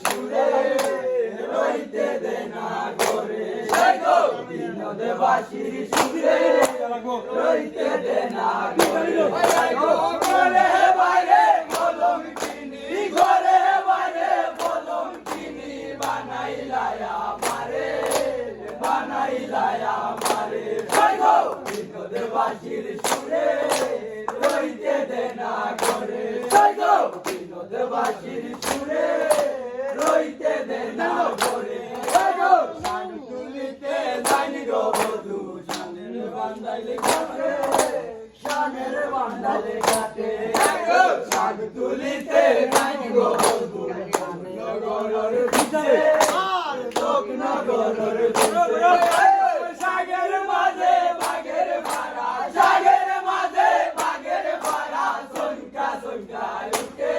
সুরে রইতে দেনা করে বিনোদবাসী সুরে রইতে দেনা করে ঘরে বাইরে কলম কিনি ঘরে বাইরে কলম কিনি বানাইলায়া মারে বানাই লায়া মারে বিনোদবাসীর সুরে রইতে দেনা করে বিনোদবাসীর সুরে তুলিতে জানি গো বধু নগরের ভিতরে লোক নগরের ভিতরে সাগের মাঝে বাগের ভাড়া সাগের মাঝে বাগের ভাড়া সনকা সনকা উঠে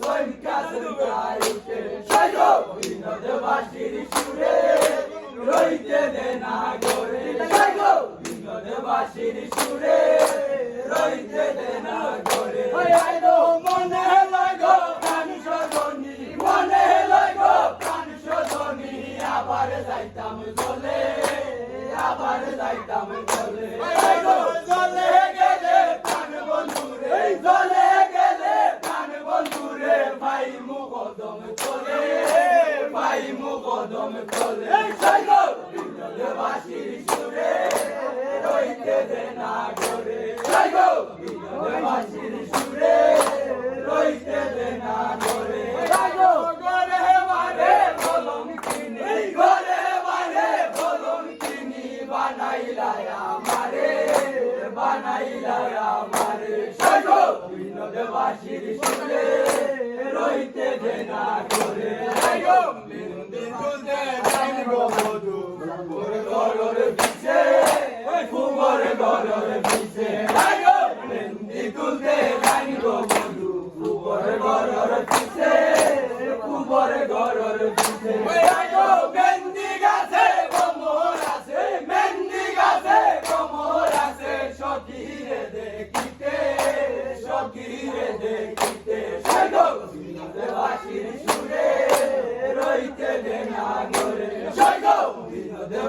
সনকা সনকা উঠে সাজো বিনোদবাসীর সুরে রইতে দে না করে সাজো বিনোদবাসীর সুরে রইতে দে না করে আইলো মনে লাগো প্রাণ সজনী মনে লাগো প্রাণ সজনী আবার যাইতাম চলে আবার যাইতাম চলে আইলো চলে গেলে প্রাণ বন্ধুরে চলে গেলে প্রাণ বন্ধুরে ভাই মুকদম চলে ভাই মুকদম চলে সাইগো বিনোদবাসীর সুরে রইতে দে না করে সাইগো বিনোদবাসীর সুরে রইতে দে না করে সাইগো ঘরে বারে কলম কিনি ঘরে বারে কলম কিনি বানাইলায় আমারে বানাইলায় আমারে। সাইগো বিনোদবাসীর সুরে রইতে দে করে।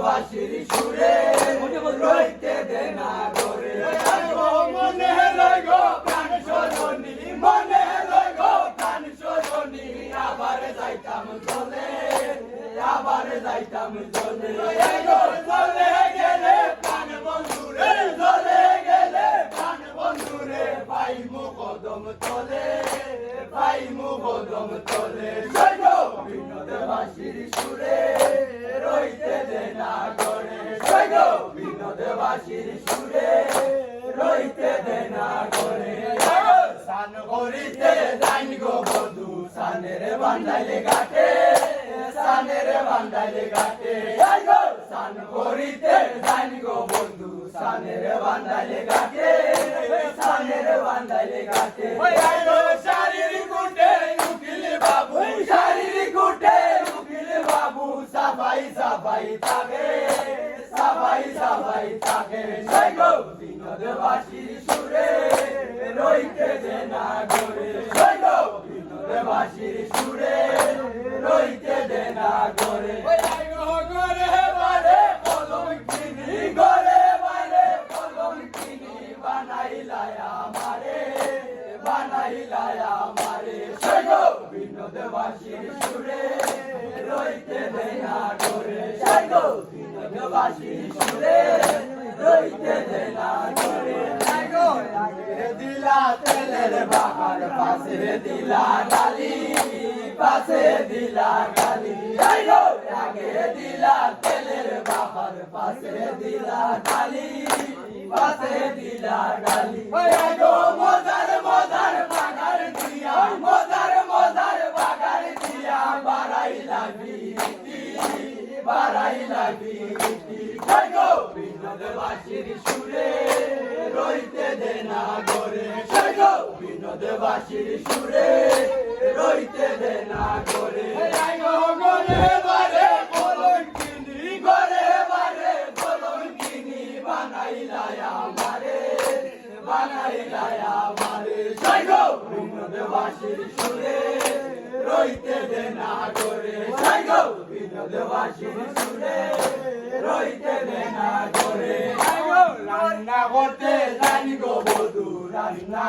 বিনোদবাসীর সুরে রইতে দে সান করিতে গো বধু, সানের বান্ধাইলে ঘাটে, সানের বান্ধাইলে ঘাটে। সান করিতে জান গো সানের বান্ধাইলে ঘাটে, সানের বান্ধাইলে ঘাটে। শারীরিক উঠে বাবু শারীরিক সাফাই থাকে, সাফাই সাফাই থাকে। সুরে রইতে না করে সাইগো বিনোদবাসীর সুরে রইতে দে না করে ঘরে বারে কলম ঘরে বারে কলম কিনি বানাইলায় আমারে বানাইলায় আমারে সাইগো বিনোদবাসীর সুরে রইতে দে না করে সাইগো বিনোদবাসীর সুরে রইতে দে না করে সাইগো আগে দিলা তেলের বাহার পাশে দিলা ডালি পাশে দিলা গালি। আগে দিলা তেলের বাহার পাশে দিলা ডালি পাশে দিলা সাইগো মজার মজার বাগার দিয়া, মজার মজার বাগার দিয়া বাড়াইলা বিরিতি বাড়াইলা বিরিতি সাইগো বিনোদবাসীর সুরে রইতে দে না করে সাইগো বিনোদবাসীর সুরে রইতে দে না করে সাইগো গরে বারে কলম কিনি গরে বারে কলম কিনি বানাইলা আমারে বানাইলাই আমারে সাই গো বিনোদবাসীর সুরে রইতে দে না করে সাই গো সুরে রইতে দে না করে রান্না করতে জানি গো বধু রান্না